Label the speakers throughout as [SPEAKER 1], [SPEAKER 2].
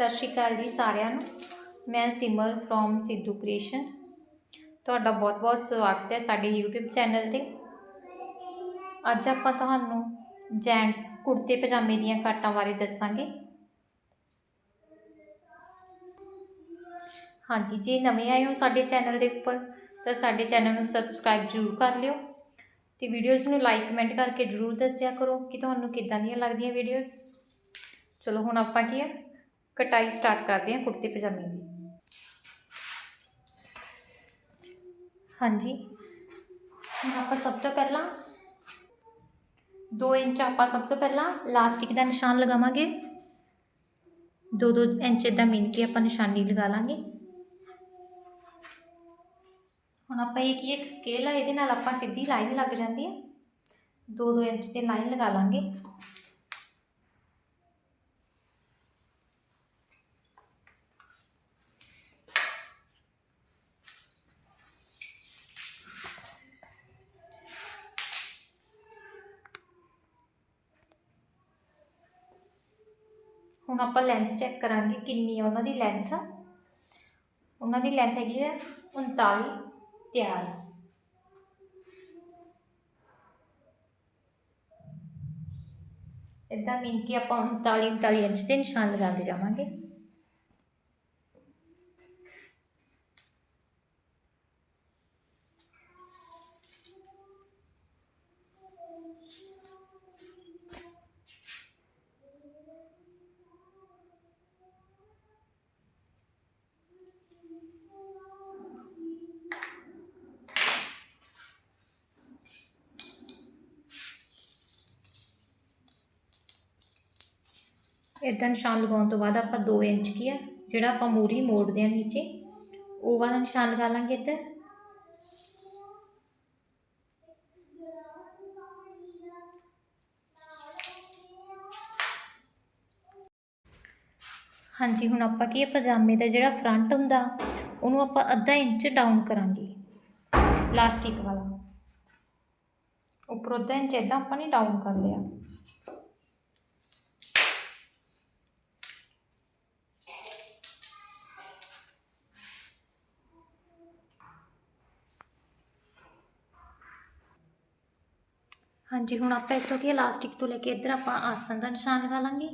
[SPEAKER 1] ਸਤਿ ਸ਼੍ਰੀ ਅਕਾਲ ਜੀ ਸਾਰਿਆਂ ਨੂੰ। ਮੈਂ ਸਿਮਰ ਫਰੋਮ ਸਿੱਧੂ ਕ੍ਰੀਏਸ਼ਨ ਤੁਹਾਡਾ ਬਹੁਤ-ਬਹੁਤ ਸਵਾਗਤ ਹੈ ਸਾਡੇ YouTube ਚੈਨਲ ਤੇ। ਅੱਜ ਆਪਾਂ ਤੁਹਾਨੂੰ ਜੈਂਟਸ ਕੁੜਤੇ ਪਜਾਮੇ ਦੀਆਂ ਕਾਟਾਂ ਬਾਰੇ ਦੱਸਾਂਗੇ। ਹਾਂਜੀ, ਜੇ ਨਵੇਂ ਆਏ ਹੋ ਸਾਡੇ ਚੈਨਲ ਦੇ ਉੱਪਰ, ਤਾਂ ਸਾਡੇ ਚੈਨਲ ਨੂੰ ਸਬਸਕ੍ਰਾਈਬ ਜ਼ਰੂਰ ਕਰ ਲਿਓ ਤੇ ਵੀਡੀਓਜ਼ ਨੂੰ ਲਾਈਕ ਕਮੈਂਟ ਕਰਕੇ ਜ਼ਰੂਰ ਦੱਸਿਆ ਕਰੋ ਕਿ ਤੁਹਾਨੂੰ ਕਿੱਦਾਂ ਦੀਆਂ ਲੱਗਦੀਆਂ ਵੀਡੀਓਜ਼ ਚਲੋ, ਹੁਣ ਆਪਾਂ ਕੀ ਆ? ਕਟਾਈ ਸਟਾਰਟ ਕਰਦੇ ਹਾਂ ਕੁੜਤੇ ਪਜਾਮੇ ਦੀ। ਹਾਂਜੀ। ਹੁਣ ਆਪਾਂ ਸਭ ਤੋਂ ਪਹਿਲਾਂ 2 ਇੰਚ ਆਪਾਂ ਸਭ ਤੋਂ ਪਹਿਲਾਂ ਲਾਸਟਿਕ ਦਾ ਨਿਸ਼ਾਨ ਲਗਾਵਾਂਗੇ। 2-2 ਇੰਚ ਦਾ ਮਿਣ ਕੇ ਆਪਾਂ ਨਿਸ਼ਾਨੀ ਲਗਾ ਲਾਂਗੇ। ਹੁਣ ਆਪਾਂ ਇਹ ਕੀ ਇੱਕ ਸਕੇਲ ਆ, ਇਹਦੇ ਨਾਲ ਆਪਾਂ ਸਿੱਧੀ ਲਾਈਨ ਲੱਗ ਜਾਂਦੀ ਹੈ। 2-2 ਇੰਚ ਦੀ ਲਾਈਨ ਲਗਾ ਲਾਂਗੇ। ਹੁਣ ਆਪਾਂ ਲੈਂਥ ਚੈੱਕ ਕਰਾਂਗੇ ਕਿੰਨੀ ਹੈ ਉਹਨਾਂ ਦੀ ਲੈਂਥ ਉਹਨਾਂ ਦੀ ਲੈਂਥ ਹੈਗੀ ਹੈ 39 ਤਿਆਰ। ਇਦਾਂ ਮਿਲ ਕਿ ਆਪਾਂ 39 39 ਇੰਚ ਦੇ ਨਿਸ਼ਾਨ ਲਗਾਉਂਦੇ ਜਾਵਾਂਗੇ। ਇਦਾਂ ਨਿਸ਼ਾਨ ਲਗਾਉਣ ਤੋਂ ਬਾਅਦ ਆਪਾਂ 2 ਇੰਚ ਕੀ ਆ, ਜਿਹੜਾ ਆਪਾਂ ਮੂਰੀ ਮੋੜਦੇ ਆ ਨੀਚੇ, ਉਹ ਵਾਲਾ ਨਿਸ਼ਾਨ ਲਗਾ ਲਾਂਗੇ ਇੱਧਰ। ਹਾਂਜੀ, ਹੁਣ ਆਪਾਂ ਕੀ ਪਜਾਮੇ ਦਾ ਜਿਹੜਾ ਫਰੰਟ ਹੁੰਦਾ, ਉਹਨੂੰ ਆਪਾਂ ਅੱਧਾ ਇੰਚ ਡਾਊਨ ਕਰਾਂਗੇ। ਲਾਸਟਿਕ ਵਾਲਾ। ਉੱਪਰ ਅੱਧਾ ਇੰਚ ਇਦਾਂ ਆਪਾਂ ਨੇ ਡਾਊਨ ਕਰ ਲਿਆ। ਹਾਂਜੀ, ਹੁਣ ਆਪਾਂ ਇੱਥੋਂ ਕੀ ਇਲਾਸਟਿਕ ਤੋਂ ਲੈ ਕੇ ਇੱਧਰ ਆਪਾਂ ਆਸਨ ਦਾ ਨਿਸ਼ਾਨ ਲਗਾ ਲਾਂਗੇ।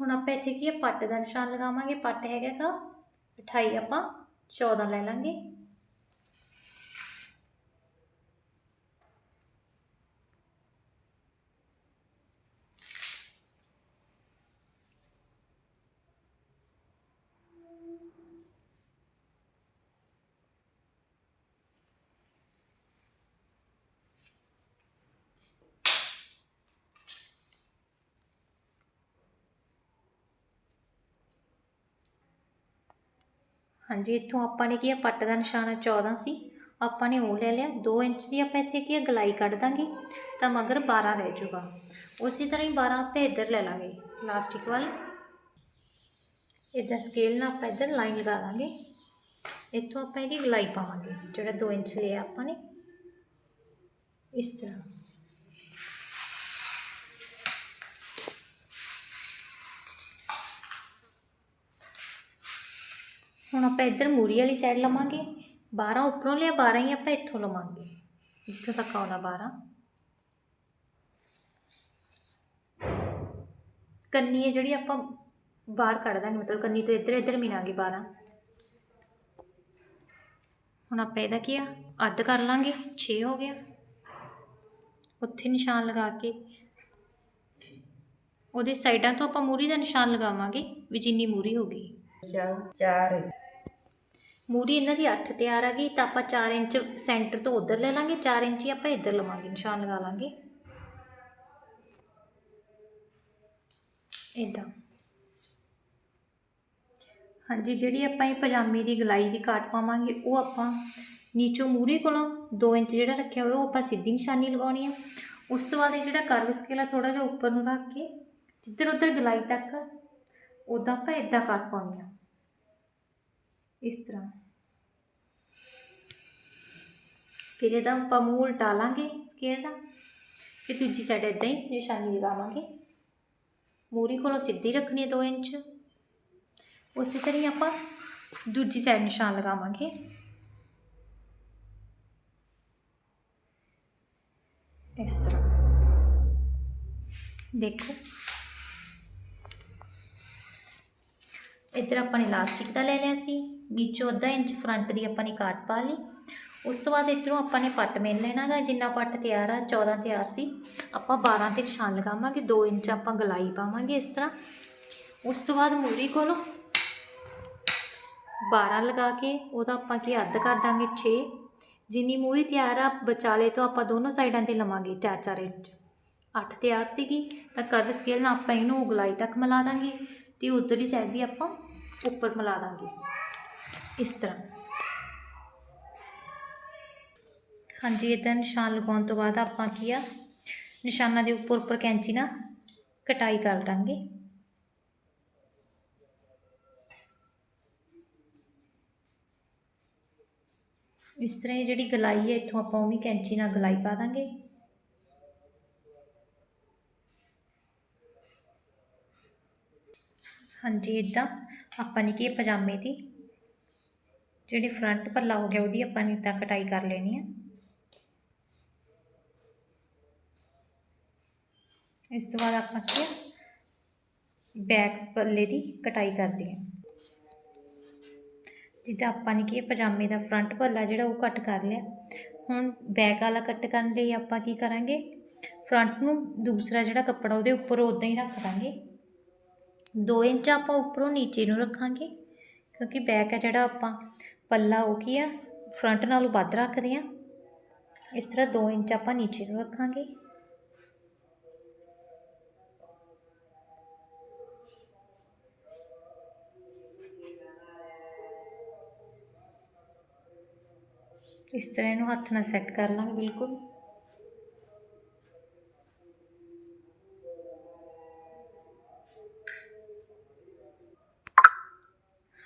[SPEAKER 1] ਹੁਣ ਆਪਾਂ ਇੱਥੇ ਕੀ ਹੈ ਪੱਟ ਦਾ ਨਿਸ਼ਾਨ ਲਗਾਵਾਂਗੇ। ਪੱਟ ਹੈਗਾ ਕਾ 28 ਆਪਾਂ 14 ਲੈ ਲਾਂਗੇ। ਹਾਂਜੀ, ਇੱਥੋਂ ਆਪਾਂ ਨੇ ਕੀ ਆ, ਪੱਟ ਦਾ ਨਿਸ਼ਾਨ 14 ਸੀ। ਆਪਾਂ ਨੇ ਉਹ ਲੈ ਲਿਆ 2 ਇੰਚ ਦੀ ਆਪਾਂ ਇੱਥੇ ਕੀ ਆ, ਗਲਾਈ ਕੱਢ ਦਾਂਗੇ, ਤਾਂ ਮਗਰ 12 ਰਹਿ ਜਾਊਗਾ। ਉਸੇ ਤਰ੍ਹਾਂ ਹੀ 12 ਆਪਾਂ ਇੱਧਰ ਲੈ ਲਾਂਗੇ, ਪਲਾਸਟਿਕ ਵੱਲ। ਇੱਧਰ ਸਕੇਲ ਨਾਲ ਆਪਾਂ ਇੱਧਰ ਲਾਈਨ ਲਗਾ ਦਾਂਗੇ। ਇੱਥੋਂ ਆਪਾਂ ਇਹਦੀ ਗਲਾਈ ਪਾਵਾਂਗੇ, ਜਿਹੜਾ 2 ਇੰਚ ਲਿਆ ਆਪਾਂ ਨੇ। ਇਸ ਤਰ੍ਹਾਂ। ਹੁਣ ਆਪਾਂ ਇੱਧਰ ਮੂਰੀ ਵਾਲੀ ਸਾਈਡ ਲਵਾਂਗੇ। 12 ਉੱਪਰੋਂ ਲਿਆ 12 ਹੀ ਆਪਾਂ ਇੱਥੋਂ ਲਵਾਂਗੇ। ਜਿੱਥੋਂ ਤੱਕ ਆਉਂਦਾ 12 ਕੰਨੀ ਹੈ ਜਿਹੜੀ ਆਪਾਂ ਬਾਹਰ ਕੱਢ ਦਾਂਗੇ, ਮਤਲਬ ਕੰਨੀ ਤੋਂ ਇੱਧਰ ਇੱਧਰ ਮਿਲਾਂਗੇ 12 ਹੁਣ ਆਪਾਂ ਇਹਦਾ ਕੀ ਆ? ਅੱਧ ਕਰ ਲਾਂਗੇ 6 ਹੋ ਗਿਆ। ਉੱਥੇ ਨਿਸ਼ਾਨ ਲਗਾ ਕੇ। ਉਹਦੇ ਸਾਈਡਾਂ ਤੋਂ ਆਪਾਂ ਮੂਰੀ ਦਾ ਨਿਸ਼ਾਨ ਲਗਾਵਾਂਗੇ, ਵੀ ਜਿੰਨੀ ਮੂਰੀ ਹੋ ਗਈ।
[SPEAKER 2] ਚਾਰ
[SPEAKER 1] ਮੂਰੀ ਇਹਨਾਂ ਦੀ 8 ਤਿਆਰ ਆ ਗਈ, ਤਾਂ ਆਪਾਂ 4 ਇੰਚ ਸੈਂਟਰ ਤੋਂ ਉਧਰ ਲੈ ਲਾਂਗੇ 4 ਇੰਚ ਹੀ ਆਪਾਂ ਇੱਧਰ ਲਵਾਂਗੇ, ਨਿਸ਼ਾਨ ਲਗਾ ਲਾਂਗੇ। ਇਦਾਂ ਹਾਂਜੀ, ਜਿਹੜੀ ਆਪਾਂ ਇਹ ਪਜਾਮੇ ਦੀ ਗਲਾਈ ਦੀ ਕਾਟ ਪਾਵਾਂਗੇ, ਉਹ ਆਪਾਂ ਨੀਚੋਂ ਮੂਰੀ ਕੋਲੋਂ 2 ਇੰਚ ਜਿਹੜਾ ਰੱਖਿਆ ਹੋਇਆ, ਉਹ ਆਪਾਂ ਸਿੱਧੀ ਨਿਸ਼ਾਨੀ ਲਗਾਉਣੀ ਆ। ਉਸ ਤੋਂ ਬਾਅਦ ਇਹ ਜਿਹੜਾ ਕਰਵ ਸਕੇਲ ਆ ਥੋੜਾ ਜਿਹਾ ਉੱਪਰ ਨੂੰ ਰੱਖ ਕੇ ਜਿੱਧਰ ਉੱਧਰ ਗਲਾਈ ਤੱਕ ਉਦਾਂ ਆਪਾਂ ਇਦਾਂ ਕਰ ਪਾਉਣੀ ਆ ਇਸ ਤਰ੍ਹਾਂ। ਫਿਰ ਇਹਦਾ ਆਪਾਂ ਮੂੰਹ ਉਲਟਾ ਲਾਂਗੇ ਸਕੇਲ ਦਾ। ਤੇ ਦੂਜੀ ਸਾਈਡ ਇਦਾਂ ਹੀ ਨਿਸ਼ਾਨੀ ਲਗਾਵਾਂਗੇ। ਮੂਰੀ ਕੋਲੋਂ ਸਿੱਧੀ ਰੱਖਣੀ ਹੈ 2 ਇੰਚ। ਉਸੇ ਤਰ੍ਹਾਂ ਹੀ ਆਪਾਂ ਦੂਜੀ ਸਾਈਡ ਨਿਸ਼ਾਨ ਲਗਾਵਾਂਗੇ। ਇਸ ਤਰ੍ਹਾਂ। ਦੇਖੋ। ਇੱਧਰ ਆਪਾਂ ਨੇ ਇਲਾਸਟਿਕ ਦਾ ਲੈ ਲਿਆ ਸੀ, ਨੀਚੋਂ ਅੱਧਾ ਇੰਚ ਫਰੰਟ ਦੀ ਆਪਾਂ ਨੇ ਕਾਟ ਪਾ ਲਈ। ਉਸ ਤੋਂ ਬਾਅਦ ਇੱਧਰੋਂ ਆਪਾਂ ਨੇ ਪੱਟ ਮੇਲ ਲੈਣਾ ਗਾ, ਜਿੰਨਾ ਪੱਟ ਤਿਆਰ ਆ 14 ਤਿਆਰ ਸੀ। ਆਪਾਂ 12 ਤੇ ਨਿਸ਼ਾਨ ਲਗਾਵਾਂਗੇ 2 ਇੰਚ ਆਪਾਂ ਗਲਾਈ ਪਾਵਾਂਗੇ ਇਸ ਤਰ੍ਹਾਂ। ਉਸ ਤੋਂ ਬਾਅਦ ਮੂਰੀ ਕੋਲੋਂ 12 ਲਗਾ ਕੇ, ਉਹਦਾ ਆਪਾਂ ਕੀ ਅੱਧ ਕਰ ਦਾਂਗੇ 6 ਜਿੰਨੀ ਮੂਰੀ ਤਿਆਰ ਆ, ਵਿਚਾਲੇ ਤੋਂ ਆਪਾਂ ਦੋਨੋਂ ਸਾਈਡਾਂ ਤੇ ਲਵਾਂਗੇ 4-4 ਇੰਚ। 8 ਤਿਆਰ ਸੀਗੀ, ਤਾਂ ਕਰਵ ਸਕੇਲ ਨਾਲ ਆਪਾਂ ਇਹਨੂੰ ਗਲਾਈ ਤੱਕ ਮਿਲਾ ਦਾਂਗੇ। ਤੇ ਉਧਰਲੀ ਸਾਈਡ ਵੀ ਆਪਾਂ ਉੱਪਰ ਮਿਲਾ ਦਾਂਗੇ। ਇਸ ਤਰ੍ਹਾਂ। ਹਾਂਜੀ ਇਦਾਂ ਨਿਸ਼ਾਨ ਲਗਾਉਣ ਤੋਂ ਬਾਅਦ ਆਪਾਂ ਕੀ ਆ, ਨਿਸ਼ਾਨਾਂ ਦੇ ਉੱਪਰ ਉੱਪਰ ਕੈਂਚੀ ਨਾਲ ਕਟਾਈ ਕਰ ਦਾਂਗੇ। ਇਸ ਤਰ੍ਹਾਂ ਇਹ ਜਿਹੜੀ ਗਲਾਈ ਹੈ, ਇੱਥੋਂ ਆਪਾਂ ਉਹ ਵੀ ਕੈਂਚੀ ਨਾਲ ਗਲਾਈ ਪਾ ਦਾਂਗੇ। ਹਾਂਜੀ ਇਦਾਂ ਆਪਾਂ ਨੇ ਕੀ ਪਜਾਮੇ ਦੀ। ਜਿਹੜੀ ਫਰੰਟ ਪੱਲਾ ਹੋ ਗਿਆ, ਉਹਦੀ ਆਪਾਂ ਨੇ ਤਾਂ ਕਟਾਈ ਕਰ ਲੈਣੀ ਆ। ਇਸ ਤੋਂ ਬਾਅਦ ਆਪਾਂ ਕੀ ਬੈਕ ਪੱਲੇ ਦੀ ਕਟਾਈ ਕਰਦੇ ਹਾਂ ਜਿੱਦਾਂ ਆਪਾਂ ਨੇ ਕੀ ਇਹ ਪਜਾਮੇ ਦਾ ਫਰੰਟ ਪੱਲਾ ਜਿਹੜਾ ਉਹ ਕੱਟ ਕਰ ਲਿਆ। ਹੁਣ ਬੈਕ ਵਾਲਾ ਕੱਟ ਕਰਨ ਲਈ ਆਪਾਂ ਕੀ ਕਰਾਂਗੇ ਫਰੰਟ ਨੂੰ ਦੂਸਰਾ ਜਿਹੜਾ ਕੱਪੜਾ ਉਹਦੇ ਉੱਪਰ ਉਦਾਂ ਹੀ ਰੱਖ ਦਾਂਗੇ। 2 ਇੰਚ ਆਪਾਂ ਉੱਪਰੋਂ ਨੀਚੇ ਨੂੰ ਰੱਖਾਂਗੇ, ਕਿਉਂਕਿ ਬੈਕ ਹੈ ਜਿਹੜਾ ਆਪਾਂ ਪੱਲਾ ਉਹ ਕੀ ਆ ਫਰੰਟ ਨਾਲੋਂ ਵੱਧ ਰੱਖਦੇ ਆ। ਇਸ ਤਰ੍ਹਾਂ 2 ਇੰਚ ਆਪਾਂ ਨੀਚੇ ਨੂੰ ਰੱਖਾਂਗੇ। ਇਸ ਤਰ੍ਹਾਂ ਇਹਨੂੰ ਹੱਥ ਨਾਲ ਸੈੱਟ ਕਰ ਲਾਂਗੇ, ਬਿਲਕੁਲ।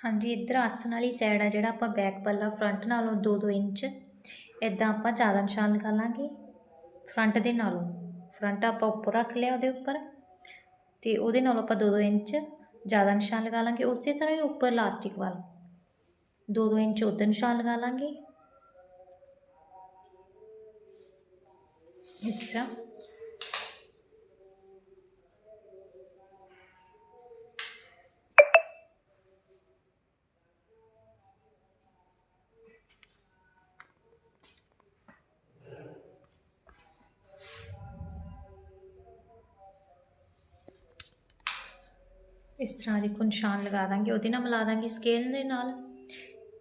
[SPEAKER 1] ਹਾਂਜੀ, ਇੱਧਰ ਆਸਣ ਵਾਲੀ ਸਾਈਡ ਆ ਜਿਹੜਾ ਆਪਾਂ ਬੈਕ ਪੱਲਾ ਫਰੰਟ ਨਾਲੋਂ 2-2 ਇੰਚ ਇਦਾਂ ਆਪਾਂ ਜ਼ਿਆਦਾ ਨਿਸ਼ਾਨ ਲਗਾ ਲਾਂਗੇ ਫਰੰਟ ਦੇ ਨਾਲੋਂ। ਫਰੰਟ ਆਪਾਂ ਉੱਪਰ ਰੱਖ ਲਿਆ ਉਹਦੇ ਉੱਪਰ ਤੇ ਉਹਦੇ ਨਾਲੋਂ ਆਪਾਂ 2-2 ਇੰਚ ਜ਼ਿਆਦਾ ਨਿਸ਼ਾਨ ਲਗਾ ਲਾਂਗੇ ਉਸੇ ਤਰ੍ਹਾਂ ਹੀ ਉੱਪਰ ਲਾਸਟਿਕ ਵੱਲ। 2-2 ਇੰਚ ਉੱਧਰ ਨਿਸ਼ਾਨ ਲਗਾ ਲਾਂਗੇ ਇਸ ਤਰ੍ਹਾਂ ਇਸ ਤਰ੍ਹਾਂ ਦੇਖੋ ਨਿਸ਼ਾਨ ਲਗਾ ਦਾਂਗੇ, ਉਹਦੇ ਨਾਲ ਮਿਲਾ ਦਾਂਗੇ ਸਕੇਲ ਦੇ ਨਾਲ।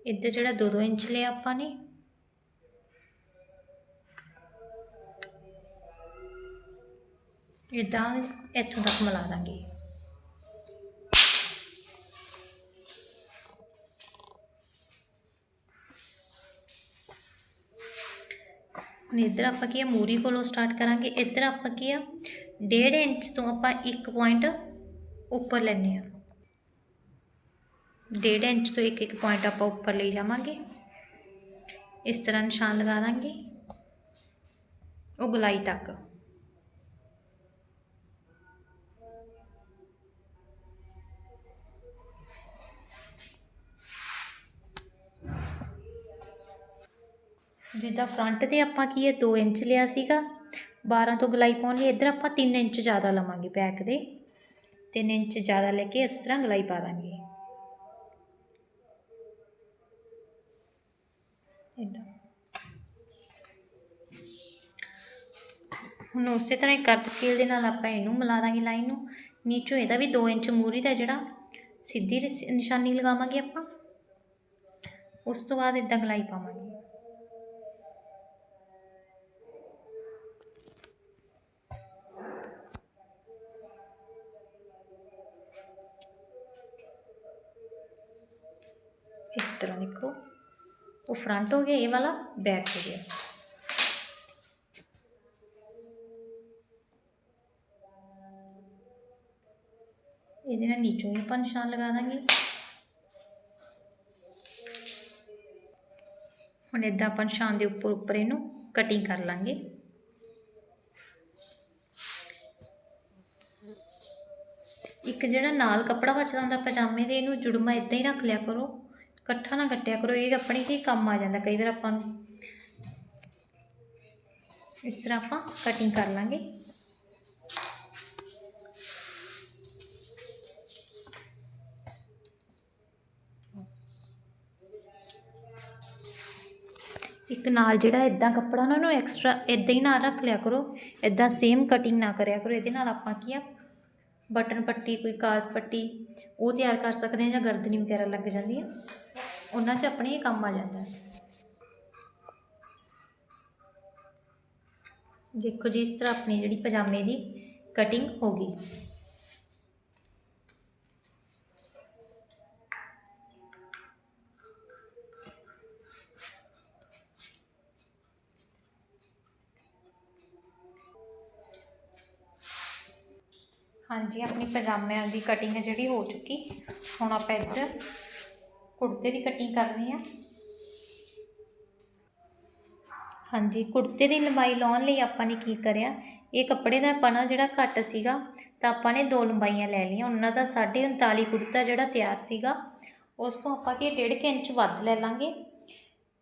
[SPEAKER 1] ਇੱਧਰ ਜਿਹੜਾ 2-2 ਇੰਚ ਲਿਆ ਆਪਾਂ ਨੇ। ਇੱਦਾਂ ਇੱਥੋਂ ਤੱਕ ਮਿਲਾ ਦਾਂਗੇ। ਹੁਣ ਇੱਧਰ ਆਪਾਂ ਕੀ ਆ, ਮੂਰੀ ਕੋਲੋਂ ਸਟਾਰਟ ਕਰਾਂਗੇ। ਇੱਧਰ ਆਪਾਂ ਕੀ ਆ 1.5 ਇੰਚ ਤੋਂ ਆਪਾਂ 1 ਪੁਆਇੰਟ ਉੱਪਰ ਲੈਣੇ ਆ 1.5 ਇੰਚ ਤੋਂ ਇੱਕ ਇੱਕ ਪੁਆਇੰਟ ਆਪਾਂ ਉੱਪਰ ਲਈ ਜਾਵਾਂਗੇ। ਇਸ ਤਰ੍ਹਾਂ ਨਿਸ਼ਾਨ ਲਗਾ ਦਾਂਗੇ। ਉਹ ਗਲਾਈ ਤੱਕ। ਜਿੱਦਾਂ ਫਰੰਟ ਤੇ ਆਪਾਂ ਕੀ ਹੈ 2 ਇੰਚ ਲਿਆ ਸੀਗਾ। 12 ਤੋਂ ਗਲਾਈ ਪਾਉਣ ਲਈ ਇੱਧਰ ਆਪਾਂ 3 ਇੰਚ ਜ਼ਿਆਦਾ ਲਵਾਂਗੇ ਬੈਕ ਦੇ। 3 ਇੰਚ ਜ਼ਿਆਦਾ ਲੈ ਕੇ ਇਸ ਤਰ੍ਹਾਂ ਗਲਾਈ ਪਾ ਦਾਂਗੇ। ਇੱਦਾਂ ਹੁਣ ਉਸੇ ਤਰ੍ਹਾਂ ਹੀ ਕਰਵ ਸਕੇਲ ਦੇ ਨਾਲ ਆਪਾਂ ਇਹਨੂੰ ਮਿਲਾ ਦਾਂਗੇ ਲਾਈਨ ਨੂੰ। ਨੀਚੋਂ ਇਹਦਾ ਵੀ 2 ਇੰਚ ਮੂਰੀ ਦਾ ਜਿਹੜਾ ਸਿੱਧੀ ਨਿਸ਼ਾਨੀ ਲਗਾਵਾਂਗੇ ਆਪਾਂ। ਉਸ ਤੋਂ ਬਾਅਦ ਇਦਾਂ ਗਲਾਈ ਪਾਵਾਂਗੇ। ਇਸ ਤਰ੍ਹਾਂ ਦੇਖੋ। ਉਹ ਫਰੰਟ ਹੋ ਗਿਆ, ਇਹ ਵਾਲਾ ਬੈਕ ਹੋ ਗਿਆ। ਇਹਦੇ ਨਾਲ ਨੀਚੋਂ ਹੀ ਆਪਾਂ ਨਿਸ਼ਾਨ ਲਗਾ ਦਾਂਗੇ। ਹੁਣ ਇਦਾਂ ਆਪਾਂ ਨਿਸ਼ਾਨ ਦੇ ਉੱਪਰ ਉੱਪਰ ਇਹਨੂੰ ਕਟਿੰਗ ਕਰ ਲਾਂਗੇ। ਇੱਕ ਜਿਹੜਾ ਨਾਲ ਕੱਪੜਾ ਬਚਦਾ ਹੁੰਦਾ ਪਜਾਮੇ ਦੇ, ਇਹਨੂੰ ਜੁੜਮਾ ਇਦਾਂ ਹੀ ਰੱਖ ਲਿਆ ਕਰੋ। ਇਕੱਠਾ ਨਾ ਕੱਟਿਆ ਕਰੋ, ਇਹ ਆਪਣੇ ਕੀ ਕੰਮ ਆ ਜਾਂਦਾ ਕਈ ਵਾਰ ਆਪਾਂ ਨੂੰ। ਇਸ ਤਰ੍ਹਾਂ ਆਪਾਂ ਕਟਿੰਗ ਕਰ ਲਾਂਗੇ। ਇੱਕ ਨਾਲ ਜਿਹੜਾ ਇਦਾਂ ਕੱਪੜਾ ਨਾ, ਉਹਨੂੰ ਐਕਸਟਰਾ ਇਦਾਂ ਹੀ ਨਾਲ ਰੱਖ ਲਿਆ ਕਰੋ ਇਦਾਂ ਸੇਮ ਕਟਿੰਗ ਨਾ ਕਰਿਆ ਕਰੋ। ਇਹਦੇ ਨਾਲ ਆਪਾਂ ਕੀ ਆ, ਬਟਨ ਪੱਟੀ, ਕੋਈ ਕਾਜ ਪੱਟੀ, ਉਹ ਤਿਆਰ ਕਰ ਸਕਦੇ ਹਾਂ ਜਾਂ ਗਰਦਨੀ ਵਗੈਰਾ ਲੱਗ ਜਾਂਦੀ ਹੈ ਉਹਨਾਂ 'ਚ ਆਪਣੇ ਇਹ ਕੰਮ ਆ ਜਾਂਦਾ। ਹੈ ਦੇਖੋ ਜੀ, ਇਸ ਤਰ੍ਹਾਂ ਆਪਣੀ ਜਿਹੜੀ ਪਜਾਮੇ ਦੀ ਕਟਿੰਗ ਹੋ ਗਈ। ਹਾਂਜੀ, ਆਪਣੀ ਪਜਾਮਿਆਂ ਦੀ ਕਟਿੰਗ ਹੈ ਜਿਹੜੀ ਹੋ ਚੁੱਕੀ। ਹੁਣ ਆਪਾਂ ਇੱਧਰ ਕੁੜਤੇ ਦੀ ਕਟਿੰਗ ਕਰਨੀ ਆ ਹਾਂਜੀ, ਕੁੜਤੇ ਦੀ ਲੰਬਾਈ ਲਾਉਣ ਲਈ ਆਪਾਂ ਨੇ ਕੀ ਕਰਿਆ, ਇਹ ਕੱਪੜੇ ਦਾ ਪਨਾ ਜਿਹੜਾ ਘੱਟ ਸੀਗਾ, ਤਾਂ ਆਪਾਂ ਨੇ ਦੋ ਲੰਬਾਈਆਂ ਲੈ ਲਈਆਂ। ਉਹਨਾਂ ਦਾ 39 ਕੁੜਤਾ ਜਿਹੜਾ ਤਿਆਰ ਸੀਗਾ, ਉਸ ਤੋਂ ਆਪਾਂ ਕੀ 1.5 ਇੰਚ ਵੱਧ ਲੈ ਲਾਂਗੇ।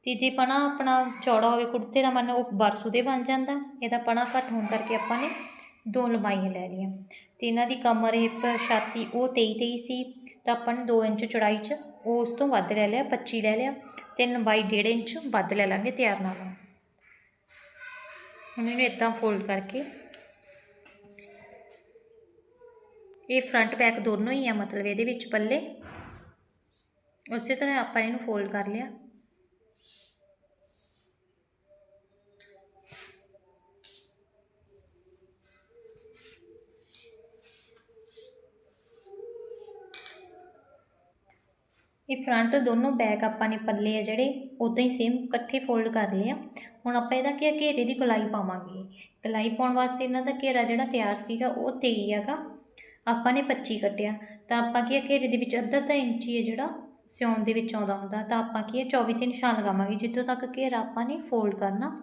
[SPEAKER 1] ਤੇ ਜੇ ਪਣਾ ਆਪਣਾ ਚੌੜਾ ਹੋਵੇ ਕੁੜਤੇ ਦਾ, ਮਨ ਉਹ ਬਰਸੂ ਦੇ ਬਣ ਜਾਂਦਾ, ਇਹਦਾ ਪਣਾ ਘੱਟ ਹੋਣ ਕਰਕੇ ਆਪਾਂ ਨੇ ਦੋ ਲੰਬਾਈਆਂ ਲੈ ਲਈਆਂ। ਤੇ ਇਹਨਾਂ ਦੀ ਕਮਰ, ਹਿੱਪ, ਛਾਤੀ ਉਹ 23 23 ਸੀ, ਤਾਂ ਆਪਾਂ ਨੇ 2 ਇੰਚ ਚੌੜਾਈ 'ਚ ਉਹ ਉਸ ਤੋਂ ਵੱਧ ਲੈ ਲਿਆ 25 ਲੈ ਲਿਆ ਤੇ ਲੰਬਾਈ 1.5 ਇੰਚ ਵੱਧ ਲੈ ਲਾਂਗੇ ਤਿਆਰ ਨਾਲੋਂ। ਹੁਣ ਇਹਨੂੰ ਇਦਾਂ ਫੋਲਡ ਕਰਕੇ ਇਹ ਫਰੰਟ ਬੈਕ ਦੋਨੋਂ ਹੀ ਆ, ਮਤਲਬ ਇਹਦੇ ਵਿੱਚ ਪੱਲੇ। ਉਸੇ ਤਰ੍ਹਾਂ ਆਪਾਂ ਇਹਨੂੰ ਫੋਲਡ ਕਰ ਲਿਆ। ਇਹ ਫਰੰਟ ਦੋਨੋਂ ਬੈਕ ਆਪਾਂ ਨੇ ਪੱਲੇ ਆ ਜਿਹੜੇ ਉਦਾਂ ਹੀ ਸੇਮ ਇਕੱਠੇ ਫੋਲਡ ਕਰ ਲਏ ਆ। ਹੁਣ ਆਪਾਂ ਇਹਦਾ ਕੀ ਆ, ਘੇਰੇ ਦੀ ਗਲਾਈ ਪਾਵਾਂਗੇ। ਗਲਾਈ ਪਾਉਣ ਵਾਸਤੇ ਇਹਨਾਂ ਦਾ ਘੇਰਾ ਜਿਹੜਾ ਤਿਆਰ ਸੀਗਾ, ਉਹ 23 ਹੈਗਾ। ਆਪਾਂ ਨੇ 25 ਕੱਟਿਆ। ਤਾਂ ਆਪਾਂ ਕੀ ਆ, ਘੇਰੇ ਦੇ ਵਿੱਚ ਅੱਧਾ ਅੱਧਾ ਇੰਚ ਹੀ ਹੈ ਜਿਹੜਾ ਸਿਉਣ ਦੇ ਵਿੱਚ ਆਉਂਦਾ ਹੁੰਦਾ। ਤਾਂ ਆਪਾਂ ਕੀ ਆ 24 ਤੇ ਨਿਸ਼ਾਨ ਲਗਾਵਾਂਗੇ। ਜਿੱਥੋਂ ਤੱਕ ਘੇਰਾ ਆਪਾਂ ਨੇ ਫੋਲਡ ਕਰਨਾ,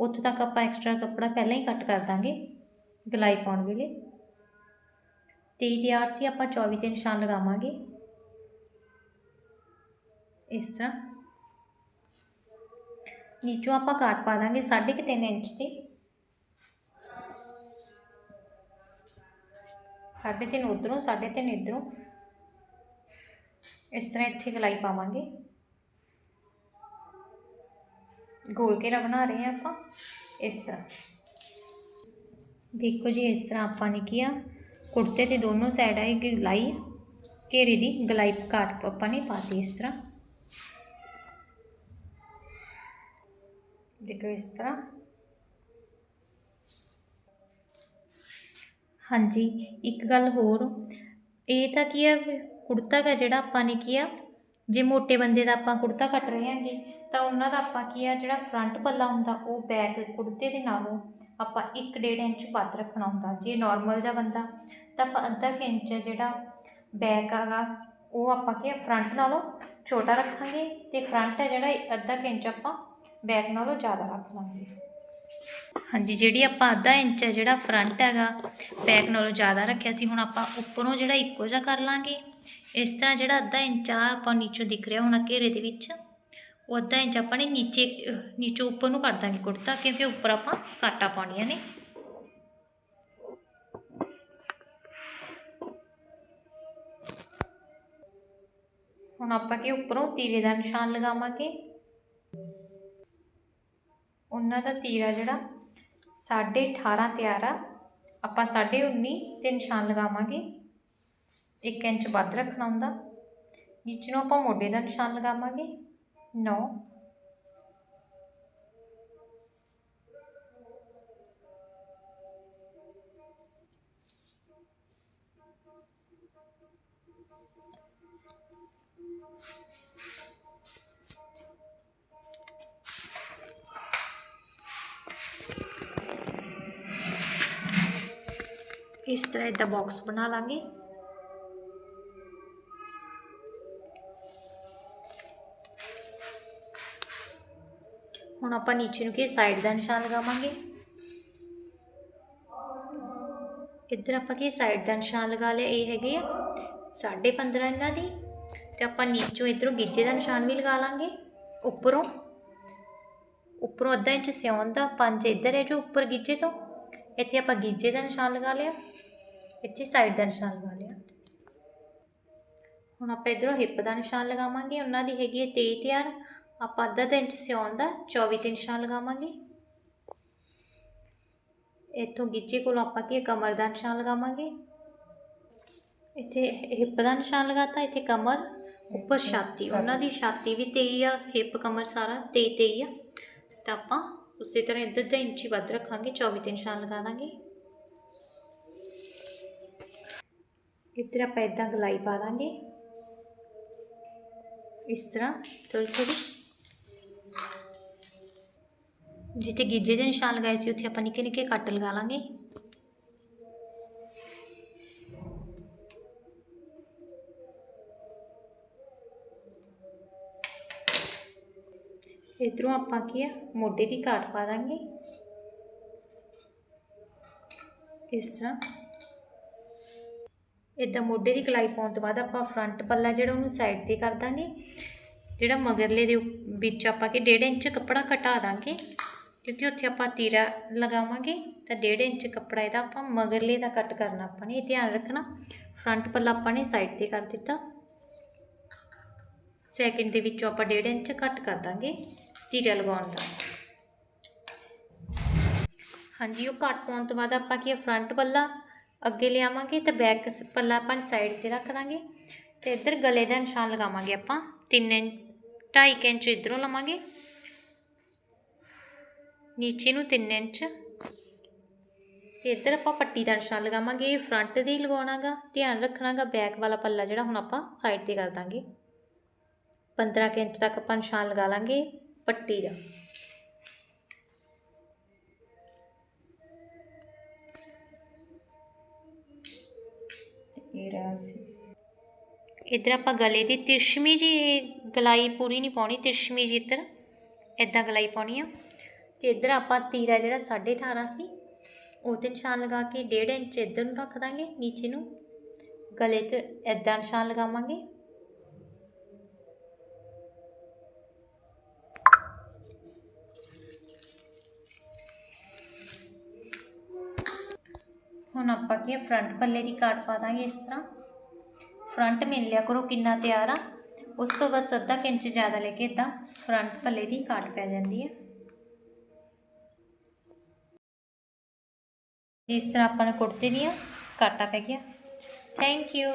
[SPEAKER 1] ਉੱਥੋਂ ਤੱਕ ਆਪਾਂ ਐਕਸਟਰਾ ਕੱਪੜਾ ਪਹਿਲਾਂ ਹੀ ਕੱਟ ਕਰ ਦਾਂਗੇ ਗਲਾਈ ਪਾਉਣ ਵੇਲੇ। 23 ਤਿਆਰ ਸੀ, ਆਪਾਂ 24 ਤੇ ਨਿਸ਼ਾਨ ਲਗਾਵਾਂਗੇ। ਇਸ ਤਰ੍ਹਾਂ। ਨੀਚੋਂ ਆਪਾਂ ਕਾਟ ਪਾ ਦਾਂਗੇ 3.5 ਇੰਚ ਤੇ। 3.5 ਉਧਰੋਂ 3.5 ਇਧਰੋਂ। ਇਸ ਤਰ੍ਹਾਂ ਇੱਥੇ ਗਲਾਈ ਪਾਵਾਂਗੇ। ਗੋਲ ਘੇਰਾ ਬਣਾ ਰਹੇ ਹਾਂ ਆਪਾਂ, ਇਸ ਤਰ੍ਹਾਂ। ਦੇਖੋ ਜੀ, ਇਸ ਤਰ੍ਹਾਂ ਆਪਾਂ ਨੇ ਕੀਆ ਕੁੜਤੇ ਦੇ ਦੋਨੋਂ ਸਾਈਡ ਆਏ ਗਲਾਈ ਘੇਰੇ ਦੀ ਗਲਾਈ ਕਾਟ ਆਪਾਂ ਨੇ ਪਾਤੀ ਇਸ ਤਰ੍ਹਾਂ। ਦੇਖੋ ਇਸ ਤਰ੍ਹਾਂ। ਹਾਂਜੀ, ਇੱਕ ਗੱਲ ਹੋਰ। ਇਹ ਤਾਂ ਕੀ ਆ, ਕੁੜਤਾ ਦਾ ਜਿਹੜਾ ਆਪਾਂ ਨੇ ਕੀ ਆ, ਜੇ ਮੋਟੇ ਬੰਦੇ ਦਾ ਆਪਾਂ ਕੁੜਤਾ ਕੱਟ ਰਹੇ ਹਾਂਗੇ, ਤਾਂ ਉਹਨਾਂ ਦਾ ਆਪਾਂ ਕੀ ਆ, ਜਿਹੜਾ ਫਰੰਟ ਪੱਲਾ ਹੁੰਦਾ, ਉਹ ਬੈਕ ਕੁੜਤੇ ਦੇ ਨਾਲੋਂ ਆਪਾਂ 1.5 ਇੰਚ ਵੱਧ ਰੱਖਣਾ ਹੁੰਦਾ। ਜੇ ਨਾਰਮਲ ਜਿਹਾ ਬੰਦਾ, ਤਾਂ ਆਪਾਂ ਅੱਧਾ ਕੁ ਇੰਚ ਜਿਹੜਾ ਬੈਕ ਆਗਾ ਉਹ ਆਪਾਂ ਕੀ ਫਰੰਟ ਨਾਲੋਂ ਛੋਟਾ ਰੱਖਾਂਗੇ। ਤੇ ਫਰੰਟ ਹੈ ਜਿਹੜਾ, ਅੱਧਾ ਕੁ ਇੰਚ ਆਪਾਂ ਬੈਕ ਨਾਲੋਂ ਜ਼ਿਆਦਾ ਰੱਖ ਲਾਂਗੇ। ਹਾਂਜੀ ਜਿਹੜੀ ਆਪਾਂ ਅੱਧਾ ਇੰਚ ਹੈ ਜਿਹੜਾ ਫਰੰਟ ਹੈਗਾ ਬੈਕ ਨਾਲੋਂ ਜ਼ਿਆਦਾ ਰੱਖਿਆ ਸੀ ਹੁਣ ਆਪਾਂ ਉੱਪਰੋਂ ਜਿਹੜਾ ਇੱਕੋ ਜਿਹਾ ਕਰ ਲਾਂਗੇ। ਇਸ ਤਰ੍ਹਾਂ ਜਿਹੜਾ ਅੱਧਾ ਇੰਚ ਆ ਆਪਾਂ ਨੀਚੋਂ ਦਿਖ ਰਿਹਾ ਹੋਣਾ ਘੇਰੇ ਦੇ ਵਿੱਚ ਉਹ ਅੱਧਾ ਇੰਚ ਆਪਾਂ ਨੇ ਨੀਚੇ ਨੀਚੋਂ ਉੱਪਰ ਨੂੰ ਕਰ ਦਾਂਗੇ ਕੁੜਤਾ ਕਿਉਂਕਿ ਉੱਪਰ ਆਪਾਂ ਕਾਟਾ ਪਾਉਣੀਆਂ ਨੇ। ਹੁਣ ਆਪਾਂ ਕੀ ਉੱਪਰੋਂ ਤੀਰੇ ਦਾ ਨਿਸ਼ਾਨ ਲਗਾਵਾਂਗੇ। ਉਹਨਾਂ ਦਾ ਤੀਰ ਆ ਜਿਹੜਾ 18.5 ਤਿਆਰ ਆ। ਆਪਾਂ 19.5 ਤੇ ਨਿਸ਼ਾਨ ਲਗਾਵਾਂਗੇ। 1 ਇੰਚ ਵੱਧ ਰੱਖਣਾ ਹੁੰਦਾ। ਨੀਚੇ ਨੂੰ ਆਪਾਂ ਮੋਢੇ ਦਾ ਨਿਸ਼ਾਨ ਲਗਾਵਾਂਗੇ। 9 ਇਸ ਤਰ੍ਹਾਂ ਦਾ ਬਾਕਸ ਬਣਾ ਲਾਂਗੇ। ਹੁਣ ਆਪਾਂ ਨੀਚੇ ਨੂੰ ਕੀ ਸਾਈਡ ਦਾ ਨਿਸ਼ਾਨ ਲਗਾਵਾਂਗੇ। ਇੱਧਰ ਆਪਾਂ ਕੀ ਸਾਈਡ ਦਾ ਨਿਸ਼ਾਨ ਲਗਾ ਲਿਆ, ਇਹ ਹੈਗੇ ਆ 15.5 ਇਹਨਾਂ ਦੀ। ਤੇ ਆਪਾਂ ਨੀਚੋਂ ਇਧਰੋਂ ਗਿੱਜੇ ਦਾ ਨਿਸ਼ਾਨ ਵੀ ਲਗਾ ਲਾਂਗੇ, ਉੱਪਰੋਂ। ਉੱਪਰੋਂ ਅੱਧਾ ਇੰਚ ਸਿਉਣ ਦਾ 5 ਇੱਧਰ ਹੈ ਜੋ ਉੱਪਰ ਗਿੱਜੇ ਤੋਂ। ਇੱਥੇ ਆਪਾਂ ਗਿੱਜੇ ਦਾ ਨਿਸ਼ਾਨ ਲਗਾ ਲਿਆ, ਇੱਥੇ ਸਾਈਡ ਦਾ ਨਿਸ਼ਾਨ ਲਗਾ ਲਿਆ। ਹੁਣ ਆਪਾਂ ਇਧਰੋਂ ਹਿੱਪ ਦਾ ਨਿਸ਼ਾਨ ਲਗਾਵਾਂਗੇ, ਉਹਨਾਂ ਦੀ ਹੈਗੀ ਹੈ 23 ਤਿਆਰ। ਆਪਾਂ ਅੱਧਾ ਕੁ ਇੰਚ ਸਿਉਣ ਦਾ 24 ਤੇ ਨਿਸ਼ਾਨ ਲਗਾਵਾਂਗੇ। ਇੱਥੋਂ ਗਿੱਚੇ ਕੋਲ ਆਪਾਂ ਕੀ ਕਮਰ ਦਾ ਨਿਸ਼ਾਨ ਲਗਾਵਾਂਗੇ। ਇੱਥੇ ਹਿੱਪ ਦਾ ਨਿਸ਼ਾਨ ਲਗਾਤਾ, ਇੱਥੇ ਕਮਰ, ਉੱਪਰ ਛਾਤੀ। ਉਹਨਾਂ ਦੀ ਛਾਤੀ ਵੀ 23 ਆ, ਹਿੱਪ, ਕਮਰ ਸਾਰਾ 23 23 ਆ। ਤਾਂ ਆਪਾਂ ਉਸੇ ਤਰ੍ਹਾਂ ਇੱਧਰ ਦਾ ਇੰਚੀ ਵੱਧ ਰੱਖਾਂਗੇ 24 ਤੇ ਨਿਸ਼ਾਨ ਲਗਾ ਦਾਂਗੇ। ਇੱਧਰ ਆਪਾਂ ਇਦਾਂ ਗਲਾਈ ਪਾ ਦਾਂਗੇ। ਇਸ ਤਰ੍ਹਾਂ ਥੋੜੀ ਥੋੜੀ ਜਿੱਥੇ ਗੀਜੇ ਦੇ ਨਿਸ਼ਾਨ ਲਗਾਏ ਸੀ, ਉੱਥੇ ਆਪਾਂ ਨਿੱਕੇ ਨਿੱਕੇ ਕੱਟ ਲਗਾ ਲਾਂਗੇ। ਇਧਰੋਂ ਆਪਾਂ ਕੀ ਆ, ਮੋਢੇ ਦੀ ਕਾਟ ਪਾ ਦਾਂਗੇ। ਇਸ ਤਰ੍ਹਾਂ। ਇਦਾਂ ਮੋਢੇ ਦੀ ਕਲਾਈ ਪਾਉਣ ਤੋਂ ਬਾਅਦ ਆਪਾਂ ਫਰੰਟ ਪੱਲਾ ਜਿਹੜਾ ਉਹਨੂੰ ਸਾਈਡ ਤੇ ਕਰ ਦਾਂਗੇ। ਜਿਹੜਾ ਮਗਰਲੇ ਦੇ ਵਿੱਚ ਆਪਾਂ ਕਿ 1.5 ਇੰਚ ਕੱਪੜਾ ਘਟਾ ਦਾਂਗੇ। ਕਿਉਂਕਿ ਉੱਥੇ ਆਪਾਂ ਤੀਰਾ ਲਗਾਵਾਂਗੇ, ਤਾਂ 1.5 ਇੰਚ ਕੱਪੜਾ ਇਹਦਾ ਆਪਾਂ ਮਗਰਲੇ ਦਾ ਕੱਟ ਕਰਨਾ ਆਪਾਂ ਨੇ, ਇਹ ਧਿਆਨ ਰੱਖਣਾ। ਫਰੰਟ ਪੱਲਾ ਆਪਾਂ ਨੇ ਸਾਈਡ ਤੇ ਕਰ ਦਿੱਤਾ। ਸੈਕਿੰਡ ਦੇ ਵਿੱਚੋਂ ਆਪਾਂ 1.5 ਇੰਚ ਕੱਟ ਕਰ ਦਾਂਗੇ। ਤੀਰਾ ਲਗਾਉਣ ਦਾ। ਹਾਂਜੀ, ਉਹ ਕੱਟ ਪਾਉਣ ਤੋਂ ਬਾਅਦ ਆਪਾਂ ਕੀ ਫਰੰਟ ਪੱਲਾ ਅੱਗੇ ਲਿਆਵਾਂਗੇ ਤੇ ਬੈਕ ਪੱਲਾ ਆਪਾਂ ਸਾਈਡ ਤੇ ਰੱਖ ਦਾਂਗੇ ਤੇ ਇੱਧਰ ਗਲੇ ਦਾ ਨਿਸ਼ਾਨ ਲਗਾਵਾਂਗੇ ਆਪਾਂ। 3 ਇੰਚ 2.5 ਇੰਚ ਇਧਰੋਂ ਲਵਾਂਗੇ। ਨੀਚੇ ਨੂੰ 3 ਇੰਚ। ਤੇ ਇੱਧਰ ਆਪਾਂ ਪੱਟੀ ਦਾ ਨਿਸ਼ਾਨ ਲਗਾਵਾਂਗੇ, ਇਹ ਫਰੰਟ ਦੀ ਲਗਾਉਣਾਗਾ, ਧਿਆਨ ਰੱਖਣਾਗਾ ਬੈਕ ਵਾਲਾ ਪੱਲਾ ਜਿਹੜਾ ਹੁਣ ਆਪਾਂ ਸਾਈਡ ਤੇ ਕਰ ਦਾਂਗੇ। 15 ਕੁ ਇੰਚ ਤੱਕ ਆਪਾਂ ਨਿਸ਼ਾਨ ਲਗਾ ਲਾਂਗੇ। ਪੱਟੀ ਦਾ।
[SPEAKER 2] ਇਹ ਰਹਾ ਸੀ।
[SPEAKER 1] ਇੱਧਰ ਆਪਾਂ ਗਲੇ ਦੀ ਤਿਰਸ਼ਮੀ ਜੀ ਗਲਾਈ ਪੂਰੀ ਨਹੀਂ ਪਾਉਣੀ ਤਿਰਸ਼ਮੀ ਜੀ ਇੱਧਰ। ਇਦਾਂ ਗਲਾਈ ਪਾਉਣੀ ਆ। ਤੇ ਇੱਧਰ ਆਪਾਂ ਤੀਰਾ ਜਿਹੜਾ 18.5 ਸੀ ਉਹ ਤੇ ਨਿਸ਼ਾਨ ਲਗਾ ਕੇ 1.5 ਇੰਚ ਇੱਧਰ ਨੂੰ ਰੱਖ ਦਾਂਗੇ ਨੀਚੇ ਨੂੰ। ਗਲੇ ਤੇ ਇਦਾਂ ਨਿਸ਼ਾਨ ਲਗਾਵਾਂਗੇ। ਹੁਣ ਆਪਾਂ ਕੀ ਫਰੰਟ ਪੱਲੇ ਦੀ ਕਾਟ ਪਾ ਦਾਂਗੇ ਇਸ ਤਰ੍ਹਾਂ। ਫਰੰਟ ਮਿਲ ਲਿਆ ਕਰੋ, ਕਿੰਨਾ ਤਿਆਰ ਆ। ਉਸ ਤੋਂ ਬਾਅਦ ਅੱਧਾ ਕੁ ਇੰਚ ਜ਼ਿਆਦਾ ਲੈ ਕੇ ਇਦਾਂ ਫਰੰਟ ਪੱਲੇ ਦੀ ਕਾਟ ਪੈ ਜਾਂਦੀ ਹੈ ਇਸ ਤਰ੍ਹਾਂ ਆਪਾਂ ਨੇ ਕੁੜਤੇ ਦੀਆਂ ਕਾਟਾ ਪੈ ਗਿਆ ਥੈਂਕ ਯੂ